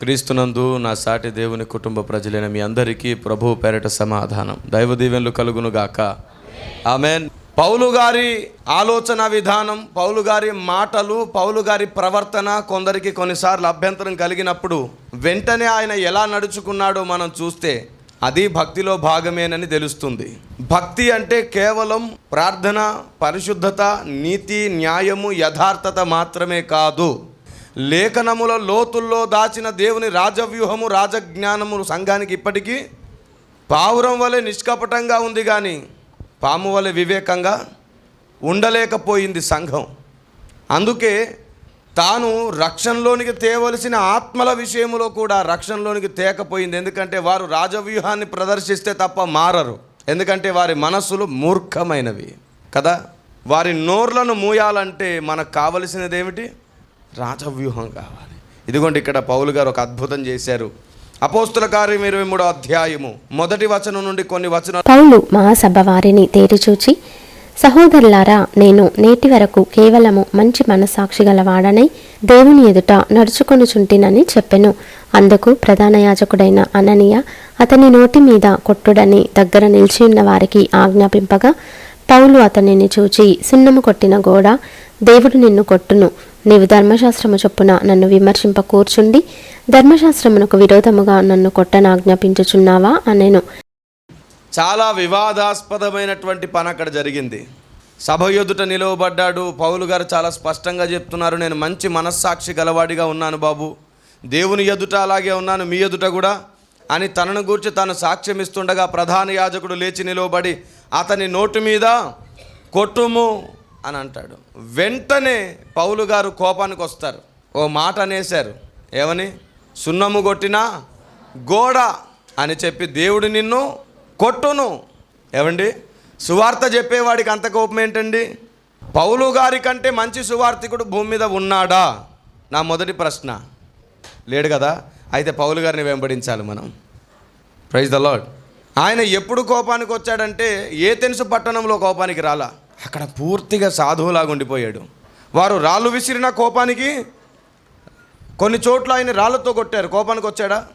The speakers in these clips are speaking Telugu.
క్రీస్తునందు నా సాటి దేవుని కుటుంబ ప్రజలైన మీ అందరికీ ప్రభు పేరట సమాధానం. దైవ దీవెనలు కలుగును గాక ఆమెన్. పౌలు గారి ఆలోచన విధానం పౌలు గారి మాటలు పౌలు గారి ప్రవర్తన కొందరికి కొన్నిసార్లు అభ్యంతరం కలిగినప్పుడు వెంటనే ఆయన ఎలా నడుచుకున్నాడో మనం చూస్తే అది భక్తిలో భాగమేనని తెలుస్తుంది. భక్తి అంటే కేవలం ప్రార్థన పరిశుద్ధత నీతి న్యాయము యథార్థత మాత్రమే కాదు. లేఖనముల లోతుల్లో దాచిన దేవుని రాజవ్యూహము రాజజ్ఞానము సంఘానికి ఇప్పటికీ పావురం వలె నిష్కపటంగా ఉంది కానీ పాము వలె వివేకంగా ఉండలేకపోయింది సంఘం. అందుకే తాను రక్షణలోనికి తేవలసిన ఆత్మల విషయంలో కూడా రక్షణలోనికి తేకపోయింది. ఎందుకంటే వారు రాజవ్యూహాన్ని ప్రదర్శిస్తే తప్ప మారరు. ఎందుకంటే వారి మనస్సులు మూర్ఖమైనవి. కదా? వారి నోర్లను మూయాలంటే మనకు కావలసినది ఏమిటి? రాజవ్యూహం కావాలి. ఇదిగోండి ఇక్కడ పౌలు గారు ఒక అద్భుతం చేశారు. అపోస్తుల కార్యం ఇరవై మూడో అధ్యాయము మొదటి వచనం నుండి కొన్ని వచనాలు. పౌలు మహాసభ వారిని తేరిచూచి సహోదరులారా నేను నేటి వరకు కేవలము మంచి మనస్సాక్షి గలవాడనై దేవుని ఎదుట నడుచుకొనుచుంటినని చెప్పెను. అందుకు ప్రధాన యాజకుడైన అననీయ అతని నోటి మీద కొట్టుడని దగ్గర నిలిచి ఉన్న వారికి ఆజ్ఞాపింపగా పౌలు అతనిని చూచి సున్నము కొట్టిన గోడ దేవుడు నిన్ను కొట్టును. నీవు ధర్మశాస్త్రము చొప్పున నన్ను విమర్శింప కూర్చుండి ధర్మశాస్త్రమునకు విరోధముగా నన్ను కొట్టనాజ్ఞాపించుచున్నావా అనేను. చాలా వివాదాస్పదమైనటువంటి పని అక్కడ జరిగింది. సభ ఎదుట నిలవబడ్డాడు. పౌలు గారు చాలా స్పష్టంగా చెప్తున్నారు నేను మంచి మనస్సాక్షి గలవాడిగా ఉన్నాను బాబు. దేవుని ఎదుట అలాగే ఉన్నాను మీ ఎదుట కూడా అని తనను గూర్చి తాను సాక్ష్యం ఇస్తుండగా ప్రధాన యాజకుడు లేచి నిలవబడి అతని నోటు మీద కొట్టుము అని అంటాడు. వెంటనే పౌలు గారు కోపానికి వస్తారు. ఓ మాట అనేశారు. ఏమని? సున్నము కొట్టినా గోడ అని చెప్పి దేవుడు నిన్ను కొట్టును. ఏమండి? సువార్త చెప్పేవాడికి అంత కోపం ఏంటండి? పౌలు గారి కంటే మంచి సువార్థికుడు భూమి మీద ఉన్నాడా? నా మొదటి ప్రశ్న. లేడు కదా? అయితే పౌలు గారిని వెంబడించాలి మనం. ప్రైజ్ ద లాడ్ ఆయన ఎప్పుడు కోపానికి వచ్చాడంటే ఏ తెలుసు పట్టణంలో కోపానికి రాలా. అక్కడ పూర్తిగా సాధువులాగా ఉండిపోయాడు. వారు రాళ్ళు విసిరిన కోపానికి కొన్ని చోట్ల ఆయన రాళ్ళతో కొట్టారు. కోపానికి వచ్చాడా?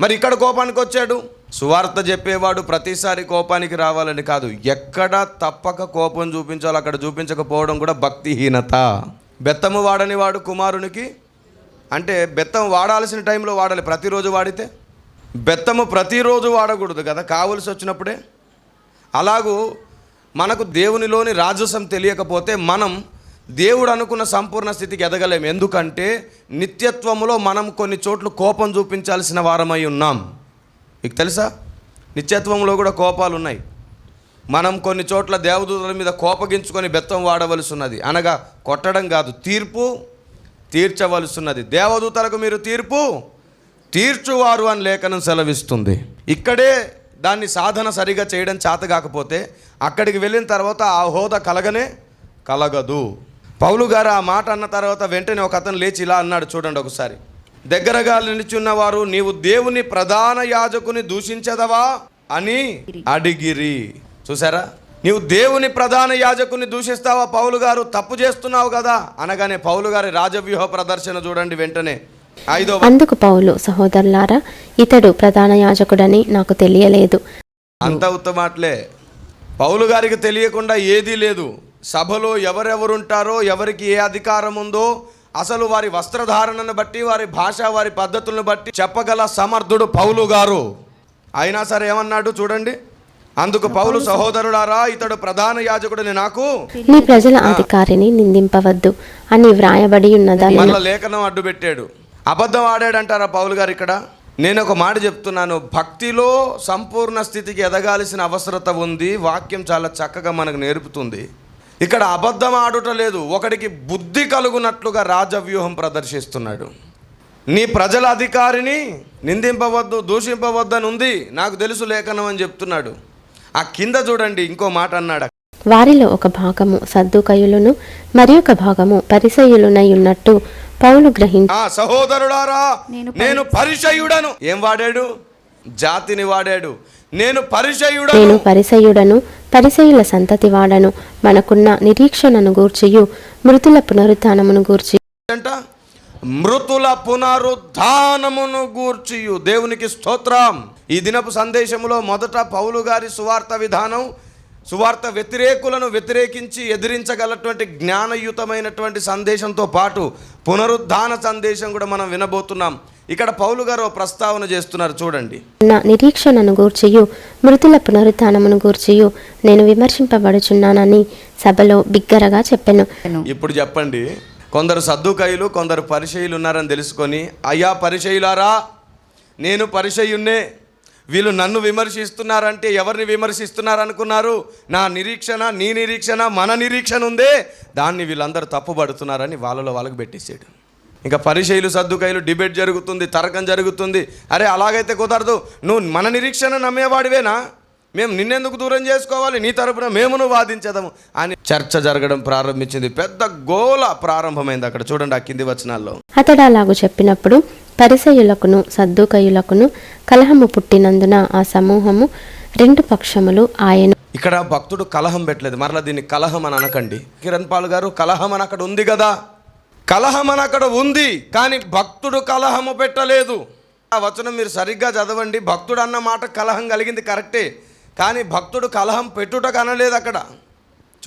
మరి ఇక్కడ కోపానికి వచ్చాడు? సువార్త చెప్పేవాడు ప్రతిసారి కోపానికి రావాలని కాదు. ఎక్కడ తప్పక కోపం చూపించాలో. అక్కడ చూపించకపోవడం కూడా భక్తిహీనత. బెత్తము వాడని వాడు కుమారునికి అంటే బెత్తం వాడాల్సిన టైంలో వాడాలి. ప్రతిరోజు వాడితే బెత్తము ప్రతిరోజు వాడకూడదు కదా. కావలసి వచ్చినప్పుడే. అలాగూ మనకు దేవునిలోని రాజసం తెలియకపోతే మనం దేవుడు అనుకున్న సంపూర్ణ స్థితికి ఎదగలేము ఎందుకంటే నిత్యత్వములో మనం కొన్ని చోట్ల కోపం చూపించాల్సిన వారమై ఉన్నాం. మీకు తెలుసా? నిత్యత్వంలో కూడా కోపాలు ఉన్నాయి మనం కొన్ని చోట్ల దేవదూతల మీద కోపగించుకొని బెత్తం వాడవలసి ఉన్నది అనగా కొట్టడం కాదు తీర్పు తీర్చవలసి ఉన్నది దేవదూతలకు మీరు తీర్పు తీర్చువారు అని లేఖనం సెలవిస్తుంది. ఇక్కడే దాన్ని సాధన సరిగా చేయడం చేత కాకపోతే అక్కడికి వెళ్ళిన తర్వాత ఆ హోదా కలగనే కలగదు. పౌలు గారు ఆ మాట అన్న తర్వాత వెంటనే ఒక అతను లేచి ఇలా అన్నాడు చూడండి ఒకసారి. దగ్గరగా నిలుచున్నవారు నీవు దేవుని ప్రధాన యాజకుని దూషించదవా? అని అడిగిరి. చూసారా? నీవు దేవుని ప్రధాన యాజకుని దూషిస్తావా పౌలు గారు? తప్పు చేస్తున్నావు కదా. అనగానే పౌలు గారి రాజవ్యూహ ప్రదర్శన చూడండి వెంటనే. అందుకు పౌలు సహోదరులారా ఇతడు ప్రధాన యాజకుడని నాకు తెలియలేదు. అంత ఉత్తమాట్లే పౌలు గారికి తెలియకుండా ఏదీ లేదు. సభలో ఎవరెవరుంటారో ఎవరికి ఏ అధికారం ఉందో అసలు వారి వస్త్రధారణను బట్టి వారి భాష వారి పద్ధతులను బట్టి చెప్పగల సమర్థుడు పౌలు గారు. అయినా సరే ఏమన్నాడు చూడండి. అందుకు పౌలు సహోదరులారా ఇతడు ప్రధాన యాజకుడిని నాకు నీ ప్రజల అధికారిని నిందింపవద్దు అని వ్రాయబడి ఉన్నదని మళ్ళా లేఖనం అడ్డు పెట్టాడు అబద్ధం ఆడాడంటారా పౌలు గారు ఇక్కడ? నేను ఒక మాట చెప్తున్నాను. భక్తిలో సంపూర్ణ స్థితికి ఎదగాల్సిన అవసరత ఉంది. వాక్యం చాలా చక్కగా మనకు నేర్పుతుంది. ఇక్కడ అబద్ధం ఆడుట లేదు. ఒకడికి బుద్ధి కలుగునట్లుగా రాజవ్యూహం ప్రదర్శిస్తున్నాడు. నీ ప్రజల అధికారిని నిందింపవద్దు దూషింపవద్దని ఉంది. నాకు తెలుసు లేఖనం అని చెప్తున్నాడు. ఆ కింద చూడండి ఇంకో మాట అన్నాడు. వారిలో ఒక భాగము సర్దుకయులను మరి ఒక భాగము పరిసయులునై ఉన్నట్టు పౌలు గ్రహించి ఆ సహోదరులారా నేను పరిచయుడను. ఏం వాడాడు? జాతిని వాడాడు. నేను పరిచయుడను. నేను పరిసయుడను పరిసయుల సంతతి వాడను. మనకున్న నిరీక్షణను గూర్చియు మృతుల పునరుత్నమును గూర్చి అంట మృతుల పునరుద్ధానమును గూర్చియు. దేవునికి స్తోత్రం. ఈ దినపు సందేశములో మొదట పౌలు గారి సువార్త విధానం సువార్త వ్యతిరేకులను వ్యతిరేకించి ఎదిరించగలటువంటి జ్ఞానయుతమైనటువంటి సందేశంతో పాటు పునరుద్ధాన సందేశం కూడా మనం వినబోతున్నాం. ఇక్కడ పౌలు గారు ప్రస్తావన చేస్తున్నారు చూడండి. నా నిరీక్షణను గూర్చియు మృతుల పునరుత్నమును గూర్చియు నేను విమర్శింపబడుచున్నానని సభలో బిగ్గరగా చెప్పెను. ఇప్పుడు చెప్పండి. కొందరు సద్దుకాయులు కొందరు పరిచయులు ఉన్నారని తెలుసుకొని అయ్యా పరిచయులారా నేను పరిచయున్నే వీళ్ళు నన్ను విమర్శిస్తున్నారంటే ఎవరిని విమర్శిస్తున్నారు అనుకున్నారు నా నిరీక్షణ నీ నిరీక్షణ మన నిరీక్షణ ఉందే. దాన్ని వీళ్ళందరూ తప్పుపడుతున్నారని వాళ్ళలో వాళ్ళకి పెట్టేసాడు. ఇంకా పరిశైలు సర్దుకాయలు డిబేట్ జరుగుతుంది తర్కం జరుగుతుంది. అరే అలాగైతే కుదరదు. నువ్వు మన నిరీక్షణ నమ్మేవాడివేనా? మేము నిన్నెందుకు దూరం చేసుకోవాలి? నీ తరపున మేమును వాదించదము అని చర్చ జరగడం ప్రారంభించింది. పెద్ద గోల ప్రారంభమైంది అక్కడ. చూడండి ఆ కింది వచనాల్లో. అతడు అలాగు చెప్పినప్పుడు పరిసయులకును సద్దుకయులకును కలహము పుట్టినందున ఆ సమూహము రెండు పక్షములు ఆయను. ఇక్కడ భక్తుడు కలహం పెట్టలేదు. మరలా దీన్ని కలహం అని అనకండి. కిరణ్ పాల్ గారు కలహం అని అక్కడ ఉంది కదా? కలహం అని అక్కడ ఉంది కానీ భక్తుడు కలహము పెట్టలేదు. ఆ వచనం మీరు సరిగ్గా చదవండి. భక్తుడు అన్న మాట కలహం కలిగింది కరెక్టే. కానీ భక్తుడు కలహం పెట్టుటకు అనలేదు అక్కడ.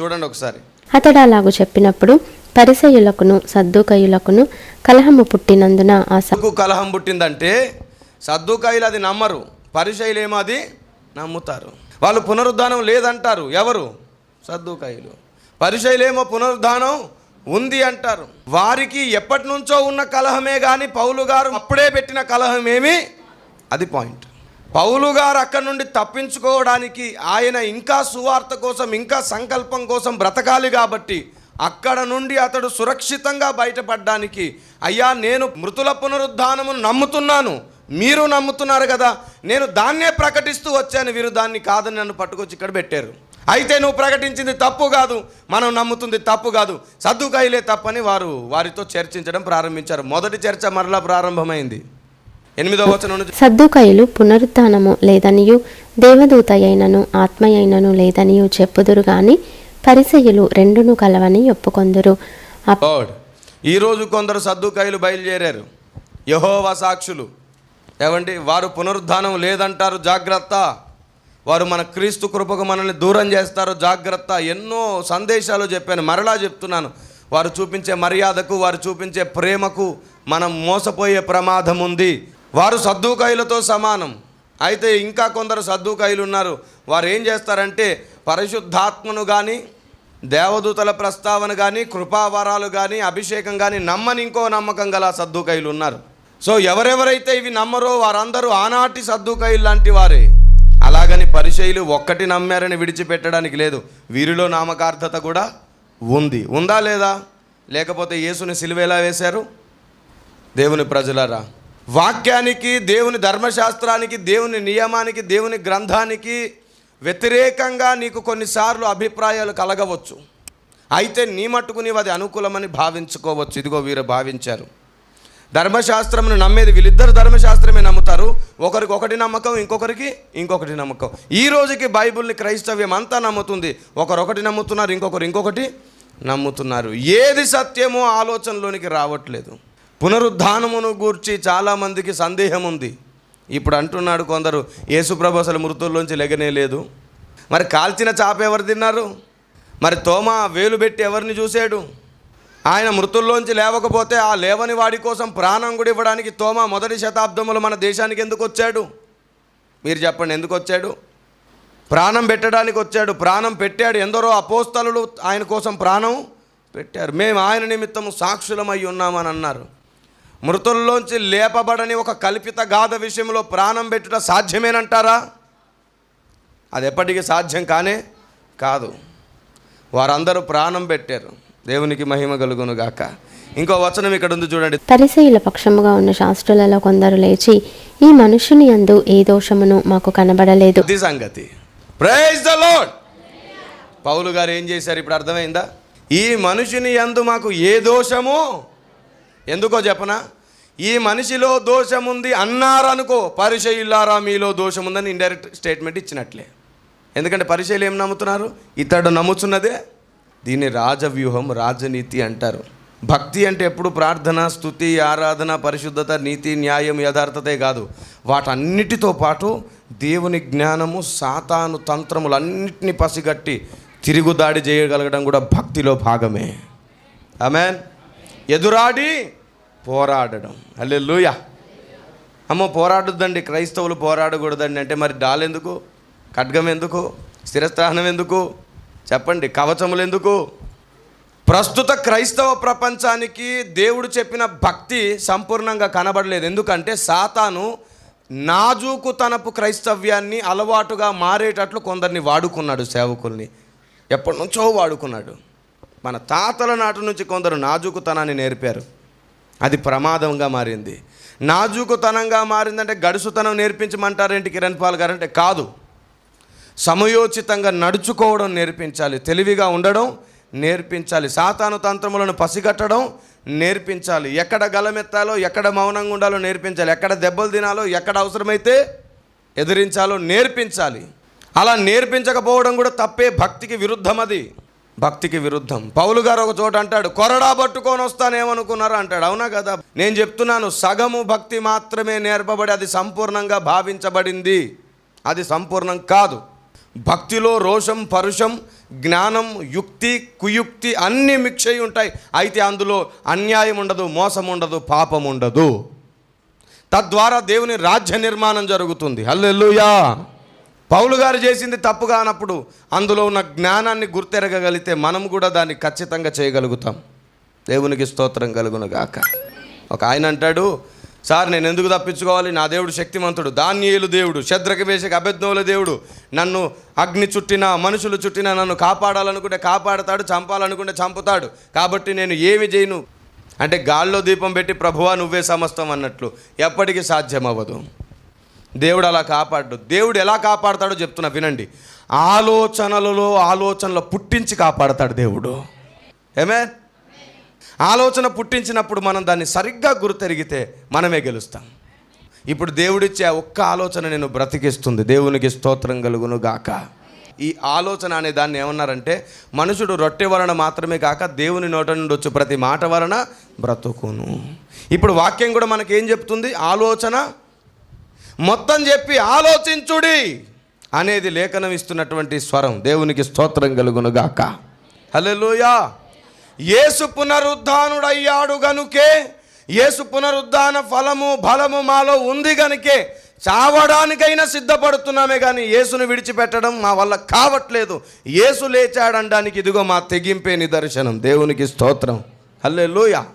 చూడండి ఒకసారి. అతడు అలాగు చెప్పినప్పుడు పరిసయులకును సద్దుకయులకును కలహము పుట్టినందున ఆ కలహం పుట్టిందంటే సద్దుకాయలు అది నమ్మరు పరిశైలు ఏమో అది నమ్ముతారు. వాళ్ళు పునరుద్ధానం లేదంటారు. ఎవరు? సద్దుకాయలు. పరిశైలేమో పునరుద్ధానం ఉంది అంటారు. వారికి ఎప్పటి నుంచో ఉన్న కలహమే కానీ పౌలు గారు అప్పుడే పెట్టిన కలహమేమి? అది పాయింట్. పౌలు గారు అక్కడి నుండి తప్పించుకోవడానికి ఆయన ఇంకా సువార్త కోసం ఇంకా సంకల్పం కోసం బ్రతకాలి కాబట్టి అక్కడ నుండి అతడు సురక్షితంగా బయటపడడానికి అయ్యా నేను మృతుల పునరుద్ధానమును నమ్ముతున్నాను. మీరు నమ్ముతున్నారు కదా. నేను దాన్నే ప్రకటిస్తూ వచ్చాను. వీరు దాన్ని కాదని నన్ను పట్టుకొచ్చి ఇక్కడ పెట్టారు. అయితే నువ్వు ప్రకటించింది తప్పు కాదు. మనం నమ్ముతుంది తప్పు కాదు. సర్దుకాయలే తప్పని వారు వారితో చర్చించడం ప్రారంభించారు. మొదటి చర్చ మరలా ప్రారంభమైంది. ఎనిమిదో వచనం నుంచి సద్దుకయులు పునరుత్నము లేదనియు దేవదూత అయినను ఆత్మయైనను లేదనియు చెప్పుదురు గాని పరిసయులు రెండును కలవని ఒప్పుకొందురు. ఈరోజు కొందరు సద్దుకాయలు బయలుదేరారు. యహోవా సాక్షులు. ఏమండి? వారు పునరుద్ధానం లేదంటారు జాగ్రత్త. వారు మన క్రీస్తు కృపకు మనల్ని దూరం చేస్తారు జాగ్రత్త. ఎన్నో సందేశాలు చెప్పాను మరలా చెప్తున్నాను. వారు చూపించే మర్యాదకు వారు చూపించే ప్రేమకు మనం మోసపోయే ప్రమాదం ఉంది వారు సద్దుకాయలతో సమానం. అయితే ఇంకా కొందరు సద్దుకాయలు ఉన్నారు వారు ఏం చేస్తారంటే పరిశుద్ధాత్మను కానీ దేవదూతల ప్రస్తావన కానీ కృపావరాలు కానీ అభిషేకం కానీ నమ్మని ఇంకో నమ్మకం గల సద్దుకైలు ఉన్నారు సో ఎవరెవరైతే ఇవి నమ్మరో వారందరూ ఆనాటి సద్దుకైలు లాంటి వారే. అలాగని పరిచయులు ఒక్కటి నమ్మారని విడిచిపెట్టడానికి లేదు. వీరిలో నామకార్థత కూడా ఉంది. ఉందా లేదా? లేకపోతే యేసుని సిలువేలా వేశారు? దేవుని ప్రజలరా వాక్యానికి దేవుని ధర్మశాస్త్రానికి దేవుని నియమానికి దేవుని గ్రంథానికి వ్యతిరేకంగా నీకు కొన్నిసార్లు అభిప్రాయాలు కలగవచ్చు. అయితే నీ మట్టుకు నీవు అది అనుకూలమని భావించుకోవచ్చు. ఇదిగో వీరు భావించారు. ధర్మశాస్త్రమును నమ్మేది వీళ్ళిద్దరు ధర్మశాస్త్రమే నమ్ముతారు. ఒకరికి ఒకటి నమ్మకం ఇంకొకరికి ఇంకొకటి నమ్మకం. ఈ రోజుకి బైబిల్ని క్రైస్తవ్యం అంతా నమ్ముతుంది. ఒకరొకటి నమ్ముతున్నారు ఇంకొకరు ఇంకొకటి నమ్ముతున్నారు. ఏది సత్యమో ఆలోచనలోనికి రావట్లేదు. పునరుద్ధానమును గూర్చి చాలామందికి సందేహం ఉంది. ఇప్పుడు అంటున్నాడు కొందరు యేసుప్రభు అసలు మృతుల్లోంచి లెగనే లేదు. మరి కాల్చిన చాప ఎవరు తిన్నారు? మరి తోమ వేలు పెట్టి ఎవరిని చూశాడు? ఆయన మృతుల్లోంచి లేవకపోతే ఆ లేవని వాడి కోసం ప్రాణం కూడా ఇవ్వడానికి తోమ మొదటి శతాబ్దంలో మన దేశానికి ఎందుకు వచ్చాడు? మీరు చెప్పండి ఎందుకు వచ్చాడు? ప్రాణం పెట్టడానికి వచ్చాడు. ప్రాణం పెట్టాడు. ఎందరో అపోస్తలు ఆయన కోసం ప్రాణం పెట్టారు. మేము ఆయన నిమిత్తము సాక్షులమై ఉన్నామని అన్నారు. మృతుల్లోంచి లేపబడని ఒక కల్పిత గాథ విషయంలో ప్రాణం పెట్టుట సాధ్యమేనంటారా? అది ఎప్పటికీ సాధ్యం కానే కాదు. వారందరూ ప్రాణం పెట్టారు. దేవునికి మహిమ కలుగును గాక. ఇంకో వచనం ఇక్కడ ఉంది చూడండి. పరిసయుల పక్షముగా ఉన్న శాస్త్రులలో కొందరు లేచి ఈ మనుషుని యందు ఏ దోషమును మాకు కనబడలేదు. అది సంగతి. ప్రైజ్ ద లార్డ్ పౌలు గారు ఏం చేశారు? ఇప్పుడు అర్థమైందా? ఈ మనిషిని యందు మాకు ఏ దోషము ఎందుకో చెప్పనా? ఈ మనిషిలో దోషముంది అన్నారనుకో పరిచయులారా మీలో దోషముందని ఇండైరెక్ట్ స్టేట్మెంట్ ఇచ్చినట్లే. ఎందుకంటే పరిచయలు ఏం నమ్ముతున్నారు? ఇతడు నమ్ముతున్నదే దీన్ని రాజవ్యూహం రాజనీతి అంటారు. భక్తి అంటే ఎప్పుడు ప్రార్థన స్థుతి ఆరాధన పరిశుద్ధత నీతి న్యాయం యథార్థతే కాదు. వాటన్నిటితో పాటు దేవుని జ్ఞానము సాతాను తంత్రములన్నిటిని పసిగట్టి తిరుగుదాడి చేయగలగడం కూడా భక్తిలో భాగమే. ఆమెన్. ఎదురాడి పోరాడడం. అల్లెలుయా అమ్మో పోరాడొద్దండి. క్రైస్తవులు పోరాడకూడదండి. అంటే మరి డాల్ ఎందుకు? ఖడ్గం ఎందుకు? స్థిరస్థానం ఎందుకు? చెప్పండి. కవచములు ఎందుకు? ప్రస్తుత క్రైస్తవ ప్రపంచానికి దేవుడు చెప్పిన భక్తి సంపూర్ణంగా కనబడలేదు. ఎందుకంటే సాతాను నాజూకు తనపు క్రైస్తవ్యాన్ని అలవాటుగా మారేటట్లు కొందరిని వాడుకున్నాడు సేవకుల్ని. ఎప్పటి నుంచో వాడుకున్నాడు. మన తాతల నాటి నుంచి కొందరు నాజూకుతనాన్ని నేర్పారు. అది ప్రమాదంగా మారింది. నాజూకుతనంగా మారిందంటే గడుసుతనం నేర్పించమంటారేంటి కిరణ్ పాల్ గారు? అంటే కాదు. సమయోచితంగా నడుచుకోవడం నేర్పించాలి. తెలివిగా ఉండడం నేర్పించాలి. సాతాను తంత్రములను పసిగట్టడం నేర్పించాలి. ఎక్కడ గలమెత్తాలో ఎక్కడ మౌనంగా ఉండాలో నేర్పించాలి. ఎక్కడ దెబ్బలు తినాలో ఎక్కడ అవసరమైతే ఎదిరించాలో నేర్పించాలి. అలా నేర్పించకపోవడం కూడా తప్పే భక్తికి విరుద్ధం అది. భక్తికి విరుద్ధం. పౌలు గారు ఒక చోట అంటాడు కొరడా పట్టుకొని వస్తానేమనుకున్నారు? అంటాడు అవునా కదా? నేను చెప్తున్నాను సగము భక్తి మాత్రమే నేర్పబడి అది సంపూర్ణంగా భావించబడింది. అది సంపూర్ణం కాదు. భక్తిలో రోషం పరుషం జ్ఞానం యుక్తి కుయుక్తి అన్నీ మిక్స్ అయి ఉంటాయి. అయితే అందులో అన్యాయం ఉండదు మోసం ఉండదు పాపం ఉండదు. తద్వారా దేవుని రాజ్య నిర్మాణం జరుగుతుంది. హల్లెల్లుయా పౌలు గారు చేసింది తప్పు కానప్పుడు అందులో ఉన్న జ్ఞానాన్ని గుర్తెరగగలిగితే మనం కూడా దాన్ని ఖచ్చితంగా చేయగలుగుతాం. దేవునికి స్తోత్రం కలుగును గాక. ఒక ఆయన అంటాడు సార్ నేను ఎందుకు తప్పించుకోవాలి? నా దేవుడు శక్తిమంతుడు. దానియేలు దేవుడు. శద్రక వేషక అభ్యర్థుల దేవుడు. నన్ను అగ్ని చుట్టిన మనుషులు చుట్టిన నన్ను కాపాడాలనుకుంటే కాపాడతాడు చంపాలనుకుంటే చంపుతాడు. కాబట్టి నేను ఏమి చేయను? అంటే గాల్లో దీపం పెట్టి ప్రభువా నువ్వే సమస్తం అన్నట్లు. ఎప్పటికీ సాధ్యం అవ్వదు దేవుడు అలా కాపాడు. దేవుడు ఎలా కాపాడతాడో చెప్తున్నా వినండి. ఆలోచనలలో ఆలోచనలు పుట్టించి కాపాడతాడు దేవుడు. ఏమే ఆలోచన పుట్టించినప్పుడు మనం దాన్ని సరిగ్గా గుర్తెరిగితే మనమే గెలుస్తాం. ఇప్పుడు దేవుడిచ్చే ఒక్క ఆలోచన నేను బ్రతికిస్తుంది. దేవునికి స్తోత్రం కలుగును గాక. ఈ ఆలోచన అనే దాన్ని ఏమన్నారంటే మనుషుడు రొట్టె వలన మాత్రమే కాక దేవుని నోట నుండి వచ్చే ప్రతి మాట వలన బ్రతుకును. ఇప్పుడు వాక్యం కూడా మనకేం చెప్తుంది? ఆలోచన మొత్తం చెప్పి ఆలోచించుడి అనేది లేఖనం ఇస్తున్నటువంటి స్వరం. దేవునికి స్తోత్రం కలుగునుగాక. గాక హల్లెలూయా. యేసు పునరుద్ధానుడయ్యాడు గనుకే యేసు పునరుద్ధాన ఫలము బలము మాలో ఉంది గనుకే చావడానికైనా సిద్ధపడుతున్నామే కానీ యేసును విడిచిపెట్టడం మా వల్ల కావట్లేదు. యేసు లేచాడనడానికి ఇదిగో మా తెగింపే నిదర్శనం. దేవునికి స్తోత్రం. హల్లెలూయా.